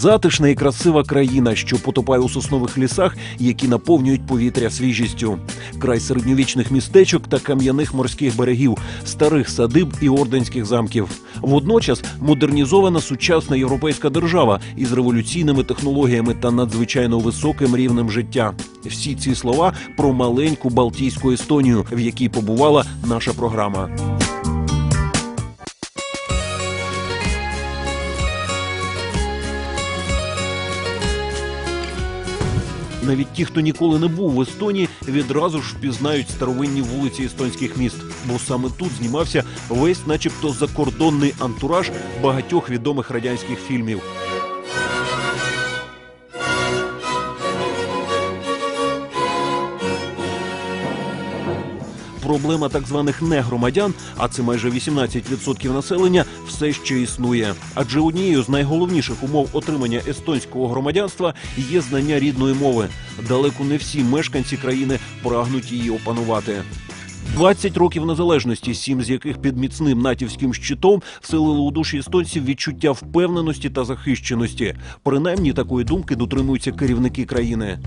Затишна і красива країна, що потопає у соснових лісах, які наповнюють повітря свіжістю. Край середньовічних містечок та кам'яних морських берегів, старих садиб і орденських замків. Водночас модернізована сучасна європейська держава із революційними технологіями та надзвичайно високим рівнем життя. Всі ці слова про маленьку Балтійську Естонію, в якій побувала наша програма. Навіть ті, хто ніколи не був в Естонії, відразу ж впізнають старовинні вулиці естонських міст, бо саме тут знімався весь, начебто, закордонний антураж багатьох відомих радянських фільмів. Проблема так званих негромадян, а це майже 18% населення, все ще існує. Адже однією з найголовніших умов отримання естонського громадянства є знання рідної мови. Далеко не всі мешканці країни прагнуть її опанувати. 20 років незалежності, сім з яких під міцним натівським щитом вселили у душі естонців відчуття впевненості та захищеності. Принаймні такої думки дотримуються керівники країни.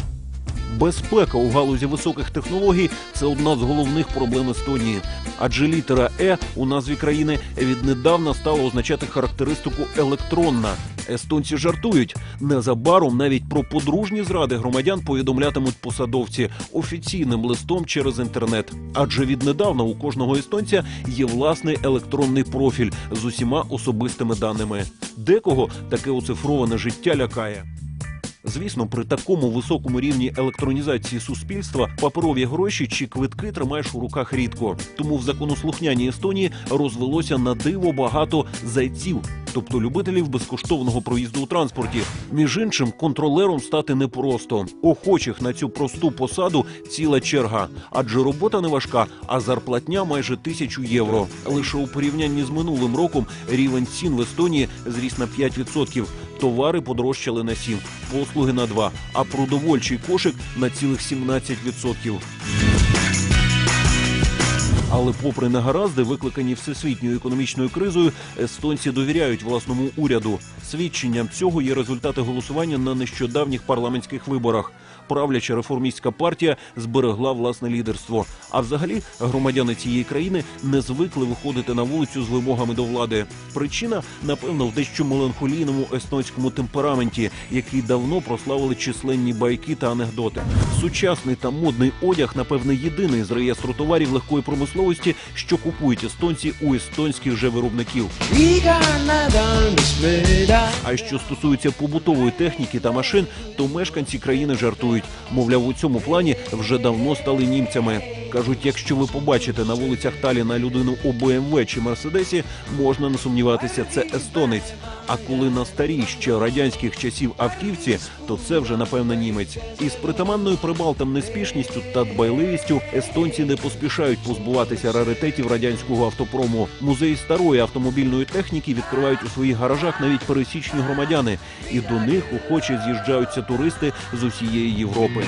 Безпека у галузі високих технологій це одна з головних проблем Естонії. Адже літера Е у назві країни віднедавна стала означати характеристику електронна. Естонці жартують незабаром навіть про подружні зради громадян повідомлятимуть посадовці офіційним листом через інтернет. Адже віднедавна у кожного естонця є власний електронний профіль з усіма особистими даними. Декого таке оцифроване життя лякає. Звісно, при такому високому рівні електронізації суспільства паперові гроші чи квитки тримаєш у руках рідко. Тому в законослухняній Естонії розвелося на диво багато зайців, тобто любителів безкоштовного проїзду у транспорті. Між іншим, контролером стати непросто. Охочих на цю просту посаду ціла черга, адже робота не важка, а зарплатня майже тисячу євро. Лише у порівнянні з минулим роком рівень цін в Естонії зріс на 5%. Товари подорожчали на 7, послуги на 2, а продовольчий кошик на цілих 17%. Але, попри негаразди, викликані всесвітньою економічною кризою, естонці довіряють власному уряду. Свідченням цього є результати голосування на нещодавніх парламентських виборах. Правляча реформістська партія зберегла власне лідерство. А взагалі громадяни цієї країни не звикли виходити на вулицю з вимогами до влади. Причина, напевно, в дещо меланхолійному естонському темпераменті, який давно прославили численні байки та анекдоти. Сучасний та модний одяг, напевне, єдиний з реєстру товарів легкої промисловості, що купують естонці у естонських же виробників. А що стосується побутової техніки та машин, то мешканці країни жартують. Мовляв, у цьому плані вже давно стали німцями. Кажуть, якщо ви побачите на вулицях Таліна людину у БМВ чи Мерседесі, можна не сумніватися, це естонець. А коли на старій ще радянських часів автівці, то це вже напевно німець. Із притаманною прибалтам неспішністю та дбайливістю естонці не поспішають позбуватися раритетів радянського автопрому. Музеї старої автомобільної техніки відкривають у своїх гаражах навіть пересічні громадяни, і до них охоче з'їжджаються туристи з усієї Європи.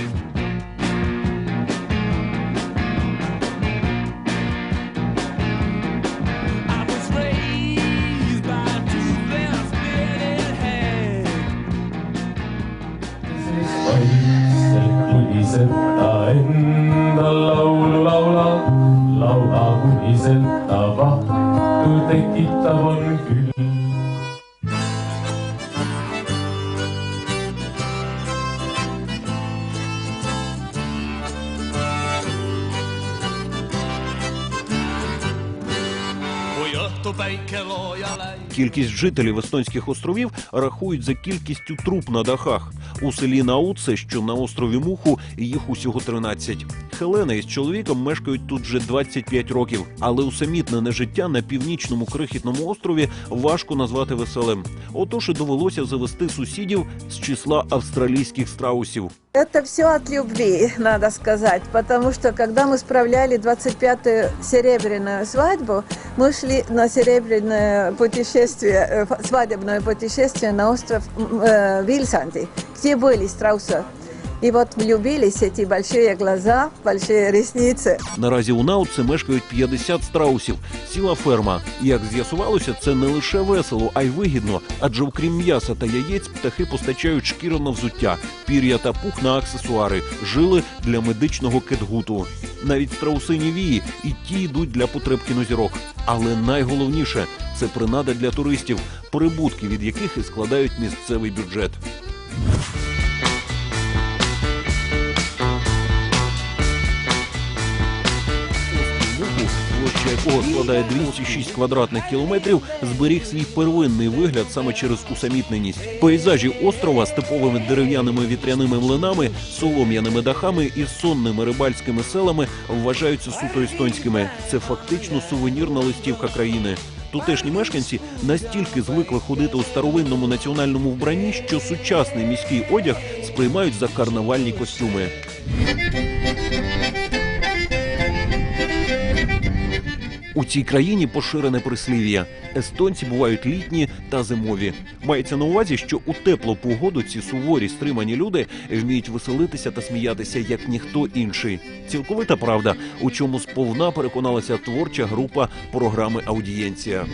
Кількість жителів естонських островів рахують за кількістю труп на дахах. У селі Науце, що на острові Муху, їх усього 13. Хелена із чоловіком мешкають тут вже 25 років, але усамітнене життя на північному крихітному острові важко назвати веселим. Отож і довелося завести сусідів з числа австралійських страусів. Это все от любви, надо сказать, потому что когда мы справляли 25-ю серебряную свадьбу, мы шли на серебряное путешествие, э, ф- свадебное путешествие на остров м, э, Вильсанти, где были страусы. И вот влюбились эти большие глаза, большие ресницы. Наразі у Наутце мешкають 50 страусів. Ціла ферма. Як з'ясувалося, це не лише весело, а й вигідно. Адже окрім м'яса та яєць, птахи постачають шкіру на взуття, пір'я та пух на аксесуари, жили для медичного кетгуту. Навіть страусині вії і ті йдуть для потреб кінозірок. Але найголовніше це принада для туристів, прибутки від яких і складають місцевий бюджет. Якого складає 206 квадратних кілометрів, зберіг свій первинний вигляд саме через усамітненість. Пейзажі острова з типовими дерев'яними вітряними млинами, солом'яними дахами і сонними рибальськими селами вважаються суто естонськими. Це фактично сувенірна листівка країни. Тутешні мешканці настільки звикли ходити у старовинному національному вбранні, що сучасний міський одяг сприймають за карнавальні костюми. У цій країні поширене прислів'я. Естонці бувають літні та зимові. Мається на увазі, що у теплу погоду ці суворі стримані люди вміють веселитися та сміятися як ніхто інший. Цілковита правда, у чому сповна переконалася творча група програми Аудієнція.